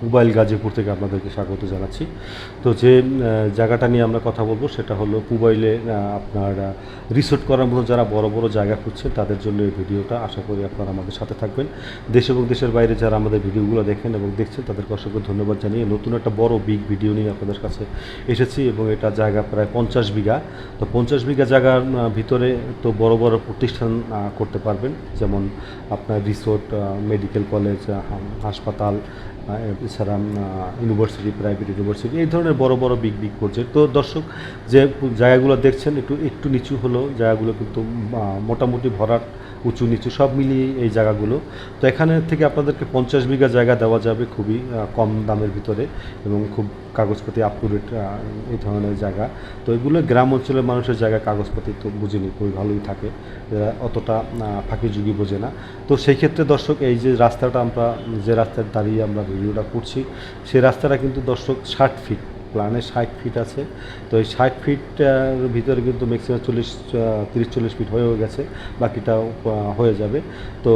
পুবাইল গাজীপুর থেকে আপনাদেরকে স্বাগত জানাচ্ছি। তো যে জায়গাটা নিয়ে আমরা কথা বলব সেটা হলো পুবাইলে আপনার রিসোর্ট করার মতো যারা বড় বড় জায়গা খুঁজছেন তাদের জন্য এই ভিডিওটা। আশা করি আপনারা আমাদের সাথে থাকবেন। দেশ এবং দেশের বাইরে যারা আমাদের ভিডিওগুলো দেখেন এবং দেখছেন তাদেরকে অসংখ্য ধন্যবাদ জানিয়ে নতুন একটা বড় বিগ ভিডিও নিয়ে আপনাদের কাছে এসেছি এবং এটা জায়গা প্রায় পঞ্চাশ বিঘা। তো পঞ্চাশ বিঘা জায়গার ভিতরে তো বড় বড় প্রতিষ্ঠান করতে পারবেন। যেমন আপনার রিসোর্ট মেডিকেল কলেজ হাসপাতাল এছাড়া ইউনিভার্সিটি প্রাইভেট ইউনিভার্সিটি এই ধরনের বড় বড় বিগ বিগ করছে তো দর্শক, যে জায়গাগুলো দেখছেন, একটু একটু নিচু হলেও জায়গাগুলো কিন্তু মোটামুটি ভরাট। উঁচু নিচু সব মিলিয়ে এই জায়গাগুলো। তো এখানে থেকে আপনাদেরকে পঞ্চাশ বিঘা জায়গা দেওয়া যাবে খুবই কম দামের ভিতরে এবং খুব কাগজপাতি আপ টু ডেট এই ধরনের জায়গা। তো এগুলো গ্রাম অঞ্চলের মানুষের জায়গা, কাগজপাতি তো বুঝিনি, খুবই ভালোই থাকে। অতটা ফাঁকি ঝুঁকি বোঝে না। তো সেই ক্ষেত্রে দর্শক, এই যে রাস্তাটা আমরা, যে রাস্তায় দাঁড়িয়ে আমরা ভিডিওটা করছি সেই রাস্তাটা কিন্তু দর্শক ষাট ফিট প্ল্যানে ষাট ফিট আছে। তো এই ষাট ফিটের ভিতরে কিন্তু ম্যাক্সিমাম চল্লিশ তিরিশ, চল্লিশ ফিট হয়েও গেছে। বাকিটা হয়ে যাবে। তো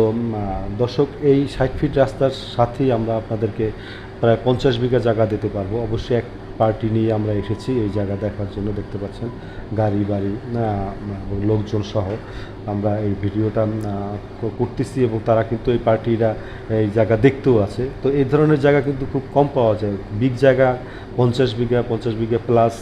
দর্শক, এই ষাট ফিট রাস্তার সাথেই আমরা আপনাদেরকে প্রায় পঞ্চাশ বিঘা জায়গা দিতে পারব। অবশ্যই এক পার্টি নিয়ে আমরা এসেছি এই জায়গা দেখার জন্য। দেখতে পাচ্ছেন, গাড়ি, বাড়ি লোকজন সহ আমরা এই ভিডিওটা করতেছি এবং তারা কিন্তু এই পার্টিরা এই জায়গা দেখতেও আছে। তো এই ধরনের জায়গা কিন্তু খুব কম পাওয়া যায়। বিগ জায়গা, পঞ্চাশ বিঘা পঞ্চাশ বিঘা প্লাস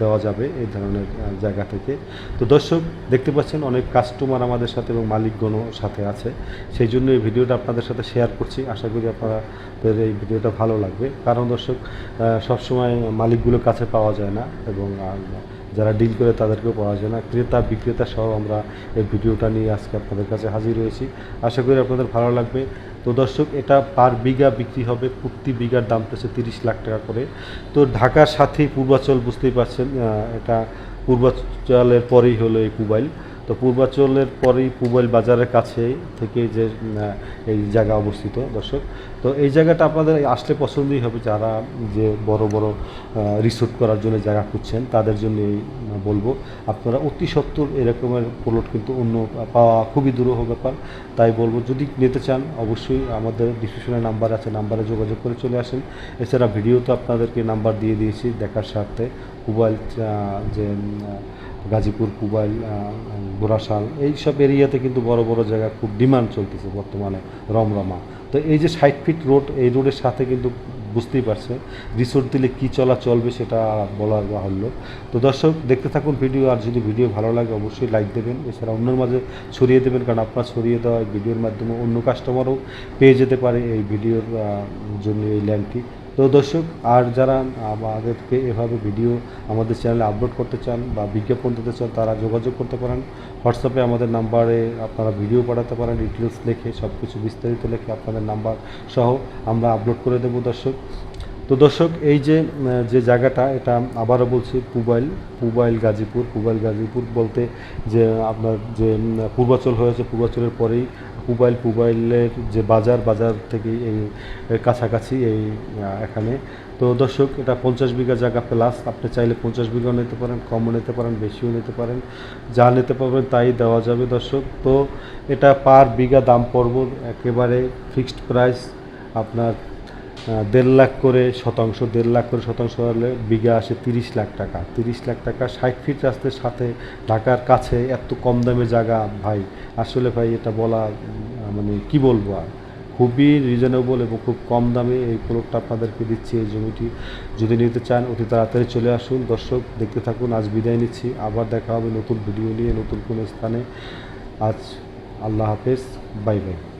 দেওয়া যাবে এই ধরনের জায়গা থেকে। তো দর্শক, দেখতে পাচ্ছেন অনেক কাস্টমার আমাদের সাথে এবং মালিকগণও সাথে আছে। সেই জন্য এই ভিডিওটা আপনাদের সাথে শেয়ার করছি। আশা করি আপনাদের এই ভিডিওটা ভালো লাগবে। কারণ দর্শক সবসময় মালিকগুলোর কাছে পাওয়া যায় না এবং যারা ডিল করে তাদেরকেও পাওয়া যায় না। ক্রেতা, বিক্রেতা সহ আমরা এই ভিডিওটা নিয়ে আজকে আপনাদের কাছে হাজির হয়েছি। আশা করি আপনাদের ভালো লাগবে। তো দর্শক, এটা পার বিঘা বিক্রি হবে, প্রতি বিঘার দাম হচ্ছে তিরিশ লাখ টাকা করে। তো ঢাকার সাথে পূর্বাচল বুঝতেই পারছেন এটা পূর্বাচলের পরেই হলো এই পুবাইল তো পূর্বাচলের পরেই পুবাইল বাজারের কাছে থেকে যে এই জায়গা অবস্থিত, দর্শক। তো এই জায়গাটা আপনাদের আসলে পছন্দই হবে যারা যে বড় বড় রিসোর্ট করার জন্য জায়গা খুঁজছেন, তাদের জন্য বলব। আপনারা অতি সত্তর এরকমের প্লট কিন্তু অন্য পাওয়া খুবই দুরূহ ব্যাপার। তাই বলব, যদি নিতে চান, অবশ্যই আমাদের ডিসক্রিপশনে নাম্বার আছে নাম্বারে যোগাযোগ করে চলে আসেন। এছাড়া ভিডিও তো আপনাদেরকে নাম্বার দিয়ে দিয়েছি দেখার স্বার্থে। মোবাইল যে গাজীপুর, কুবাইল বোরাশাল এইসব এরিয়াতে কিন্তু বড় বড় জায়গা খুব ডিমান্ড চলতেছে বর্তমানে রমরমা। তো এই যে ষাট ফিট রোড, এই রোডের সাথে কিন্তু বুঝতেই পারছে রিসোর্ট দিলে কী চলা চলবে সেটা বলার বাহুল্য। তো দর্শক, দেখতে থাকুন ভিডিও, আর যদি ভিডিও ভালো লাগে অবশ্যই লাইক দেবেন। এছাড়া অন্যের মাঝে ছড়িয়ে দেবেন, কারণ আপনার ছড়িয়ে দেওয়া ভিডিওর মাধ্যমে অন্য কাস্টমারও পেয়ে যেতে পারে এই ভিডিওর জন্য এই ল্যান্ডটি তো দর্শক, আর যারা আমাদেরকে এভাবে ভিডিও আমাদের চ্যানেলে আপলোড করতে চান বা বিজ্ঞাপন দিতে চান, তারা যোগাযোগ করতে পারেন। হোয়াটসঅ্যাপে আমাদের নাম্বারে আপনারা ভিডিও পাঠাতে পারেন ডিটেলস লিখে সব কিছু বিস্তারিত লিখে আপনাদের নাম্বার সহ আমরা আপলোড করে দেবো দর্শক। তো দর্শক, এই যে যে জায়গাটা, এটা আবারও বলছি, পুবাইল পুবাইল গাজীপুর। পুবাইল গাজীপুর বলতে যে, আপনার যে পূর্বাচল হয়েছে, পূর্বাচলের পরেই পুবাইল পুবাইলের যে বাজার বাজার থেকে এই কাছাকাছি এই এখানে। তো দর্শক, এটা পঞ্চাশ বিঘা জায়গা প্লাস আপনি চাইলে পঞ্চাশ বিঘাও নিতে পারেন, কমও নিতে পারেন, বেশিও নিতে পারেন। যা নিতে পারবেন তাই দেওয়া যাবে দর্শক। তো এটা পার বিঘা দাম পড়ব একেবারে ফিক্সড প্রাইস আপনার দেড় লাখ করে শতাংশ, দেড় লাখ করে শতাংশ হলে বিঘা আসে তিরিশ লাখ টাকা। তিরিশ লাখ টাকা ষাট ফিট রাস্তার সাথে ঢাকার কাছে এত কম দামে জায়গা, ভাই, আসলে ভাই এটা বলা মানে কি বলব আর? খুবই রিজনেবল এবং খুব কম দামে এই প্লটটা আপনাদেরকে দিচ্ছি এই জমিটি। যদি নিতে চান অতি তাড়াতাড়ি চলে আসুন। দর্শক, দেখতে থাকুন, আজ বিদায় নিচ্ছি। আবার দেখা হবে নতুন ভিডিও নিয়ে, নতুন কোনো স্থানে। আজ আল্লাহ হাফেজ বাই বাই